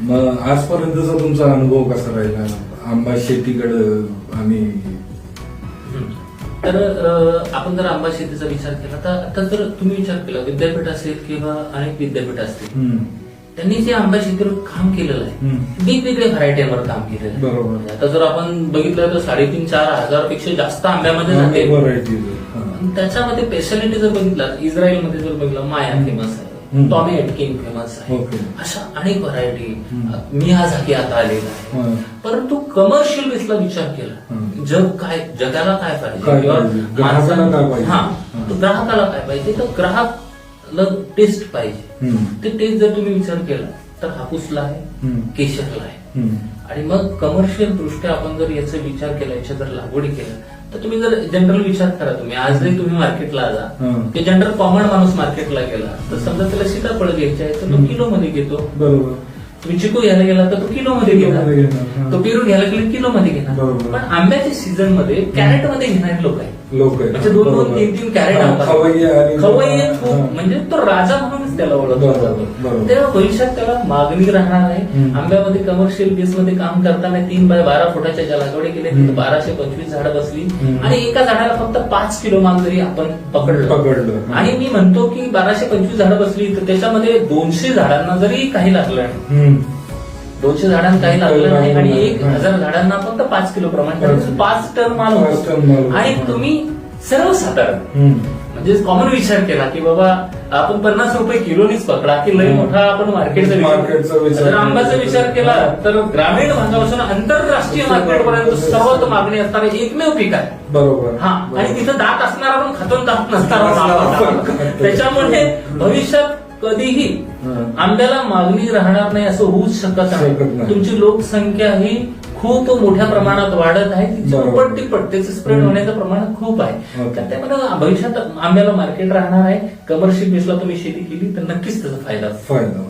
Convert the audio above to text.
मग आजपर्यंतचा तुमचा अनुभव कसा राहिला आंबा शेतीकडं आणि तर आपण जर आंबा शेतीचा विचार केला तर आता जर तुम्ही विचार केला विद्यापीठ असेल किंवा अनेक विद्यापीठ असतील त्यांनी जे आंबा शेतीवर काम केलेलं आहे. वेगवेगळ्या व्हरायटीवर काम केलेलं आहे बरोबर. आता जर आपण बघितलं तर साडेतीन चार हजारपेक्षा जास्त आंब्यामध्ये जाते त्याच्यामध्ये स्पेशालिटी जर बघितलं इस्रायलमध्ये जर बघितलं माया फेमस आहे. टॉमी एटकिन फेमस आहे. अशा अनेक व्हरायटी. मी आज हाकी आता आलेला आहे हा. परंतु कमर्शियल बेसला विचार केला. जग काय जगाला काय पाहिजे? हा हा. तर ग्राहकाला काय पाहिजे तर ग्राहकला टेस्ट पाहिजे. ते टेस्ट जर तुम्ही विचार केला तर हापूसला आहे. केशरला आहे. आणि मग कमर्शियल दृष्ट्या आपण जर याचा विचार केला याच्या जर लागवडी केल्या तर तुम्ही जर जनरल विचार करा तुम्ही आजही तुम्ही मार्केटला हं. ते जनरल कॉमन माणूस मार्केटला गेला तर समजा त्याला सीताफळ घ्यायचे आहे तर तो. किलो मध्ये घेतो बरोबर तुम्ही चिकू घ्यायला गेला तर तो किलो मध्ये घेणार. तो पेरू घ्यायला गेला किलो मध्ये घेणार. पण आंब्याच्या सीझनमध्ये कॅरेटमध्ये घेणारे लोक आहेत लोक आहेत. म्हणजे दोन दोन. तीन तीन कॅरेट आंबा खवय्ये. खूप म्हणजे तो राजा म्हणूनच त्याला ओळखलं जातं. तेव्हा भविष्यात त्याला मागणी राहणार आहे. आंब्यामध्ये कमर्शियल बेस मध्ये काम करताना तीन बाय बारा फुटाच्या लागवडी केल्या तिथं. बाराशे पंचवीस झाडं बसली. आणि एका झाडाला फक्त पाच किलो माल जरी आपण पकडलं पकडलं. आणि मी म्हणतो की बाराशे पंचवीस झाडं बसली तर त्याच्यामध्ये दोनशे झाडांना जरी काही लागलं. दोनशे झाडांना काही लागलं नाही आणि एक. हजार झाडांना फक्त पाच किलो प्रमाण. पाच टन माल. आणि. तुम्ही सर्वसाधारण. म्हणजे कॉमन विचार केला की बाबा आपण पन्नास रुपये किलोनीच पकडा की लय. मोठा आपण मार्केटचा विचार आंब्याचा केला. विचार केला तर ग्रामीण भागापासून आंतरराष्ट्रीय मार्केट पर्यंत सर्वात मागणी असणारे एकमेव पीक आहे बरोबर हा आणि तिथं दात असणारा पण खातून दात नसणारा. त्याच्यामुळे भविष्यात कधीही. आंब्याला मागणी राहणार नाही असं होऊच शकत नाही. तुमची लोकसंख्या ही खूप मोठ्या प्रमाणात वाढत आहे बरोबर. दुप्पट तिप्पट त्याचं स्प्रेड. होण्याचं प्रमाण खूप आहे त्यामध्ये भविष्यात आंब्याला मार्केट राहणार आहे कमर्शियल बेसला तुम्ही शेती केली तर नक्कीच त्याचा फायदा. फायदा